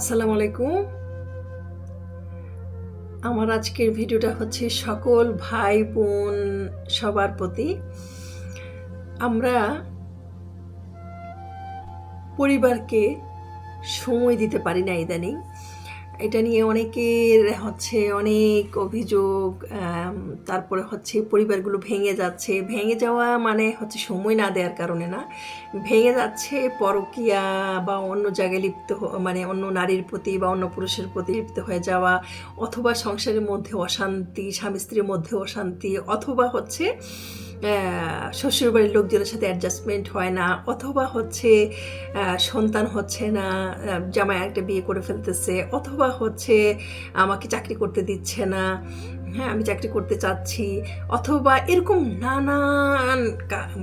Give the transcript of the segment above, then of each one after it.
আসসালামু আলাইকুম। আমার আজকের ভিডিওটা হচ্ছে সকল ভাই বোন সবার প্রতি। আমরা পরিবারকে সময় দিতে পারি না ইদানিং। এটা নিয়ে অনেকের হচ্ছে অনেক অভিযোগ তারপরে হচ্ছে পরিবারগুলো ভেঙে যাচ্ছে। ভেঙে যাওয়া মানে হচ্ছে সময় না দেওয়ার কারণে না। ভেঙে যাচ্ছে পরকীয়া বা অন্য জায়গায় লিপ্ত মানে অন্য নারীর প্রতি বা অন্য পুরুষের প্রতি লিপ্ত হয়ে যাওয়া, অথবা সংসারের মধ্যে অশান্তি স্বামী স্ত্রীর মধ্যে অশান্তি, অথবা হচ্ছে শ্বশুরবাড়ির লোকজনের সাথে অ্যাডজাস্টমেন্ট হয় না, অথবা হচ্ছে সন্তান হচ্ছে না জামাই একটা বিয়ে করে ফেলতেছে, অথবা হচ্ছে আমাকে চাকরি করতে দিচ্ছে না হ্যাঁ আমি চাকরি করতে চাচ্ছি, অথবা এরকম নানান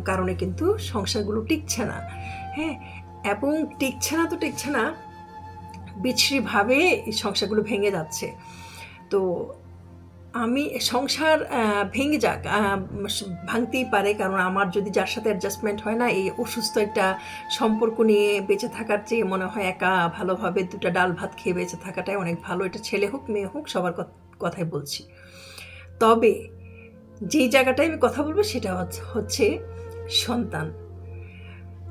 কারণে কিন্তু সংসারগুলো টিকছে না হ্যাঁ এবং টিকছে না তো টিকছে না, বিচ্ছিরিভাবে সংসারগুলো ভেঙে যাচ্ছে। তো আমি সংসার ভেঙে যাক ভাঙতেই পারে। কারণ আমার যদি যার সাথে অ্যাডজাস্টমেন্ট হয় না, এই অসুস্থ একটা সম্পর্ক নিয়ে বেঁচে থাকার চেয়ে মনে হয় একা ভালোভাবে দুটো ডাল ভাত খেয়ে বেঁচে থাকাটাই অনেক ভালো। এটা ছেলে হোক, মেয়ে হোক, সবার কথ- কথাই বলছি। তবে যেই জায়গাটায় আমি কথা বলব সেটা হচ্ছে সন্তান।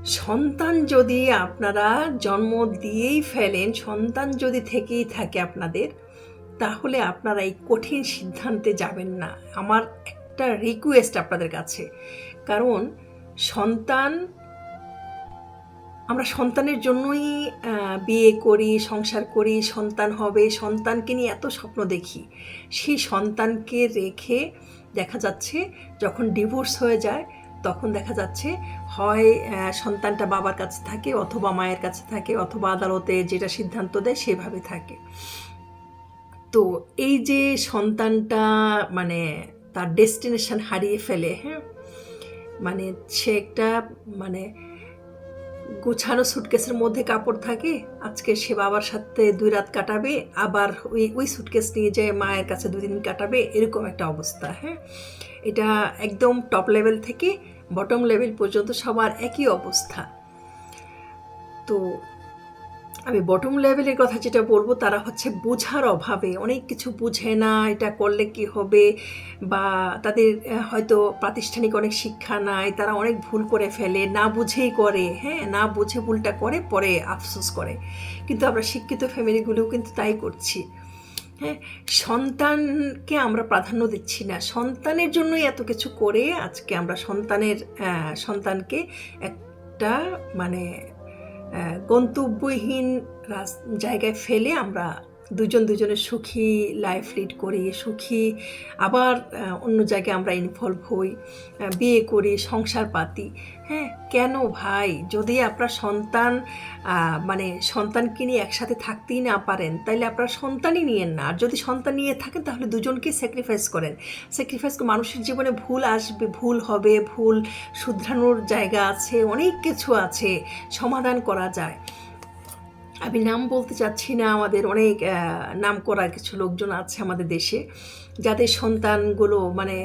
সন্তান যদি আপনারা জন্ম দিয়েই ফেলেন, সন্তান যদি থেকেই থাকে আপনাদের তাহলে আপনারা এই কঠিন সিদ্ধান্তে যাবেন না। আমার একটা রিকোয়েস্ট আপনাদের কাছে। কারণ সন্তান, আমরা সন্তানের জন্যই বিয়ে করি, সংসার করি, সন্তান হবে, সন্তানকে নিয়ে এত স্বপ্ন দেখি। সেই সন্তানকে রেখে দেখা যাচ্ছে যখন ডিভোর্স হয়ে যায়, তখন দেখা যাচ্ছে হয় সন্তানটা বাবার কাছে থাকে অথবা মায়ের কাছে থাকে অথবা আদালতে যেটা সিদ্ধান্ত দেয় সেভাবে থাকে। তো এই যে সন্তানটা মানে তার ডেস্টিনেশন হারিয়ে ফেলে হ্যাঁ? মানে সে একটা মানে গোছানো সুটকেসের মধ্যে কাপড় থাকে, আজকে সে বাবার সাথে দুই রাত কাটাবে, আবার ওই ওই সুটকেস নিয়ে যায় মায়ের কাছে দুই দিন কাটাবে, এরকম একটা অবস্থা হ্যাঁ? এটা একদম টপ লেভেল থেকে বটম লেভেল পর্যন্ত সবার একই অবস্থা। তো আমি বটম লেভেলের কথা যেটা বলব, তারা হচ্ছে বোঝার অভাবে অনেক কিছু বুঝে না, এটা করলে কি হবে বা তাদের হয়তো প্রাতিষ্ঠানিক অনেক শিক্ষা নাই, তারা অনেক ভুল করে ফেলে, না বুঝেই করে হ্যাঁ না বুঝে ভুলটা করে, পরে আফসোস করে। কিন্তু আমরা শিক্ষিত ফ্যামিলিগুলোও কিন্তু তাই করছি। হ্যাঁ সন্তানকে আমরা প্রাধান্য দিচ্ছি না। সন্তানের জন্যই এত কিছু করে আজকে আমরা সন্তানের সন্তানকে একটা মানে গন্তব্যহীন জায়গায় ফেলে আমরা দুজন দুজনের সুখী লাইফ লিড করি, সুখী। আবার অন্য জায়গায় আমরা ইনভলভ হই বিয়ে করি, সংসার পাতি। হ্যাঁ কেন ভাই? যদি আপনার সন্তান মানে সন্তানকে নিয়ে একসাথে থাকতেই না পারেন তাহলে আপনার সন্তানই নিয়েন না। আর যদি সন্তান নিয়ে থাকেন, তাহলে দুজনকে স্যাক্রিফাইস করেন। স্যাক্রিফাইস মানুষের জীবনে ভুল আসবে, ভুল হবে, ভুল শুধরানোর জায়গা আছে, অনেক কিছু আছে, সমাধান করা যায়। আমি নাম বলতে চাচ্ছি না, আমাদের অনেক নাম করা কিছু লোকজন আছে আমাদের দেশে। যাদের সন্তানগুলো মানে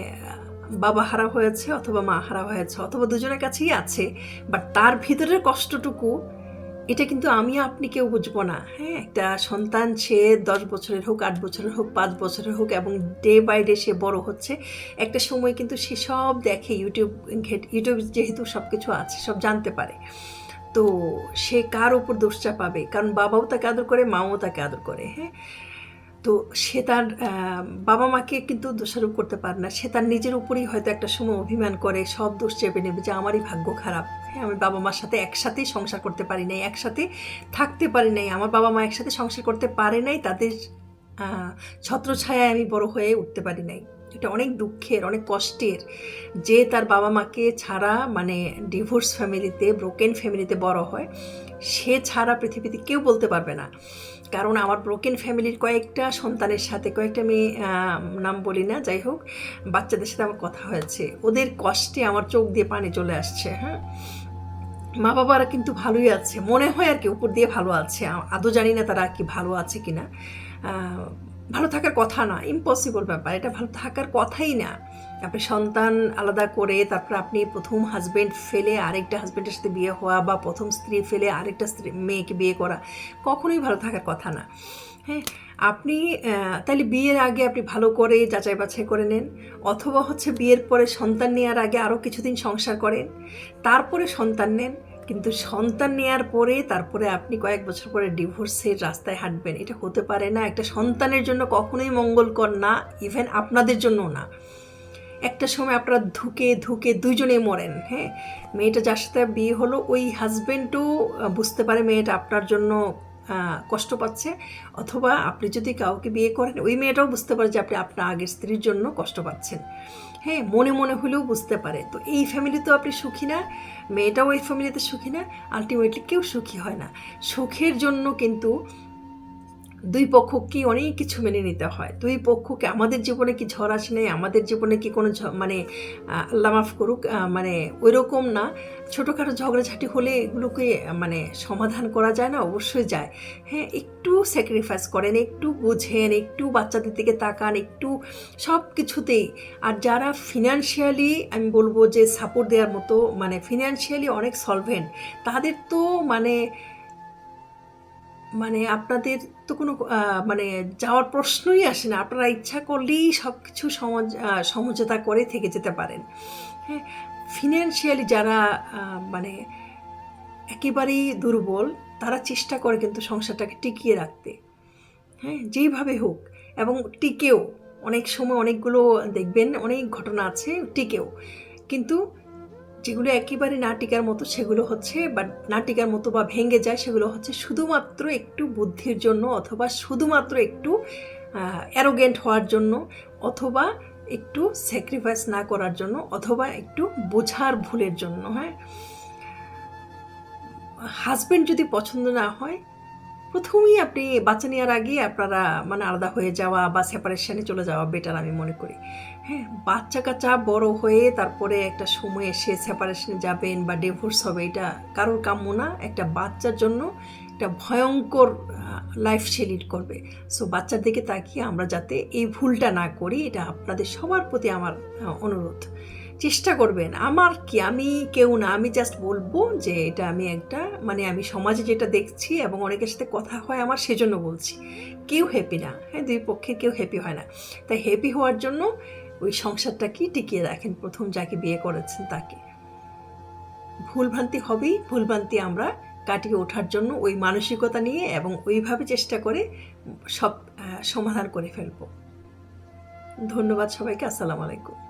বাবা হারা হয়েছে অথবা মা হারা হয়েছে অথবা দুজনের কাছেই আছে বাট তার ভিতরের কষ্টটুকু, এটা কিন্তু আমি আপনি কেউ বুঝব না। হ্যাঁ একটা সন্তান সে দশ বছরের হোক, আট বছরের হোক, পাঁচ বছরের হোক এবং ডে বাই ডে সে বড় হচ্ছে। একটা সময় কিন্তু সে সব দেখে, ইউটিউব ইউটিউব যেহেতু সব কিছু আছে, সব জানতে পারে। তো সে কার ওপর দোষটা পাবে? কারণ বাবাও তাকে আদর করে, মাও তাকে আদর করে হ্যাঁ? তো সে তার বাবা মাকে কিন্তু দোষারোপ করতে পারে না। সে তার নিজের উপরেই হয়তো একটা সময় অভিমান করে, সব দোষ চেপে নেবে যে আমারই ভাগ্য খারাপ। হ্যাঁ আমি বাবা মার সাথে একসাথেই সংসার করতে পারি নাই, একসাথে থাকতে পারি নাই। আমার বাবা মা একসাথে সংসার করতে পারে নাই, তাদের ছত্রছায়ায় আমি বড় হয়ে উঠতে পারি নাই। এটা অনেক দুঃখের অনেক কষ্টের যে তার বাবা মাকে ছাড়া মানে ডিভোর্স ফ্যামিলিতে ব্রোকেন ফ্যামিলিতে বড় হয় সে ছাড়া পৃথিবীতে কেউ বলতে পারবে না। কারণ আমার ব্রোকেন ফ্যামিলির কয়েকটা সন্তানের সাথে কয়েকটা মেয়ে নাম বলি না যাই হোক বাচ্চাদের সাথে আমার কথা হয়েছে। ওদের কষ্টে আমার চোখ দিয়ে পানি চলে আসছে হ্যাঁ? মা বাবারা কিন্তু ভালোই আছে। মনে হয় আর কি উপর দিয়ে ভালো আছে। আদৌ জানি না তারা কি ভালো আছে কিনা। আহ, ভালো থাকার কথা না ইম্পসিবল ব্যাপার, এটা ভালো থাকার কথাই না। আপনি সন্তান আলাদা করে তারপর আপনি প্রথম হাজবেন্ড ফেলে আরেকটা হাজবেন্ডের সাথে বিয়ে হওয়া বা প্রথম স্ত্রী ফেলে আরেকটা স্ত্রী, মেয়েকে বিয়ে করা কখনোই ভালো থাকার কথা না। হ্যাঁ আপনি তাহলে বিয়ের আগে আপনি ভালো করে যাচাই বাছাই করে নেন, অথবা হচ্ছে বিয়ের পরে সন্তান নেওয়ার আগে আরও কিছুদিন সংসার করেন, তারপরে সন্তান নেন কিন্তু সন্তান নেওয়ার পরে তারপরে আপনি কয়েক বছর পরে ডিভোর্সের রাস্তায় হাঁটবেন। এটা হতে পারে না। একটা সন্তানের জন্য কখনোই মঙ্গলকর না ইভেন আপনাদের জন্য না। একটা সময় আপনারা ধুকে ধুকে দুজনেই মরেন হ্যাঁ? মেয়েটা যার সাথে বিয়ে হলো, ওই হাজব্যান্ডও বুঝতে পারে মেয়েটা আপনার জন্য কষ্ট পাচ্ছে, অথবা আপনি যদি কাউকে বিয়ে করেন, ওই মেয়েটাও বুঝতে পারে যে আপনি আপনার আগের স্ত্রীর জন্য কষ্ট পাচ্ছেন। হ্যাঁ মনে মনে হলেও বুঝতে পারে। তো এই ফ্যামিলিতেও আপনি সুখী না, মেয়েটাও এই ফ্যামিলিতে সুখী না আলটিমেটলি কেউ সুখী হয় না। সুখের জন্য কিন্তু দুই পক্ষকে অনেক কিছু মেনে নিতে হয়। দুই পক্ষকে আমাদের জীবনে কি ঝড় আসে নাই, আমাদের জীবনে কি কোনো মানে আল্লাহ মাফ করুক মানে ওই রকম না। ছোটোখাটো ঝগড়াঝাটি হলে এগুলোকে মানে সমাধান করা যায় না, অবশ্যই যায়। হ্যাঁ একটু স্যাক্রিফাইস করেন, একটু বুঝেন, একটু বাচ্চাদের দিকে তাকান, একটু সব কিছুতেই। আর যারা ফিনান্সিয়ালি আমি বলব যে সাপোর্ট দেওয়ার মতো মানে ফিনান্সিয়ালি অনেক সলভেন্ট তাদের তো মানে মানে আপনাদের তো কোনো মানে যাওয়ার প্রশ্নই আসে না। আপনারা ইচ্ছা করলেই সব কিছু সমঝোতা করে থেকে যেতে পারেন। হ্যাঁ ফিনান্সিয়ালি যারা মানে একেবারেই দুর্বল, তারা চেষ্টা করে কিন্তু সংসারটাকে টিকিয়ে রাখতে। হ্যাঁ যেইভাবে হোক, এবং টিকেও। অনেক সময় অনেকগুলো দেখবেন, অনেক ঘটনা আছে, টিকেও। কিন্তু যেগুলো একেবারে নাটিকার মতো সেগুলো হচ্ছে বা নাটিকার মতো বা ভেঙে যায় সেগুলো হচ্ছে শুধুমাত্র একটু বুদ্ধির জন্য অথবা শুধুমাত্র একটু অ্যারোগেন্ট হওয়ার জন্য অথবা একটু স্যাক্রিফাইস না করার জন্য অথবা একটু বোঝার ভুলের জন্য হ্যাঁ? হাজবেন্ড যদি পছন্দ না হয়, প্রথমেই আপনি বাচ্চা নেওয়ার আগে আপনারা মানে আলাদা হয়ে যাওয়া বা সেপারেশনে চলে যাওয়া বেটার আমি মনে করি। হ্যাঁ বাচ্চা কাচ্চা বড় হয়ে তারপরে একটা সময় এসে সেপারেশনে যাবেন বা ডিভোর্স হবে, এটা কারোর কাম্য না। একটা বাচ্চার জন্য একটা ভয়ঙ্কর লাইফ সে লিড করবে। সো বাচ্চার দিকে তাকিয়ে আমরা যাতে এই ভুলটা না করি, এটা আপনাদের সবার প্রতি আমার অনুরোধ। চেষ্টা করবেন। আমার কি, আমি কেউ না, আমি জাস্ট বলব যে এটা আমি একটা মানে আমি সমাজে যেটা দেখছি এবং অনেকের সাথে কথা হয় আমার, সেজন্য বলছি। কেউ হ্যাপি না। হ্যাঁ দুই পক্ষে কেউ হ্যাপি হয় না। তাই হ্যাপি হওয়ার জন্য ওই সংসারটাকেই টিকিয়ে রাখেন প্রথম যাকে বিয়ে করেছেন তাকে। ভুলভ্রান্তি হবেই, ভুলভ্রান্তি আমরা কাটিয়ে ওঠার জন্য ওই মানসিকতা নিয়ে এবং ওইভাবে চেষ্টা করে সব সমাধান করে ফেলব। ধন্যবাদ সবাইকে, আসসালামু আলাইকুম।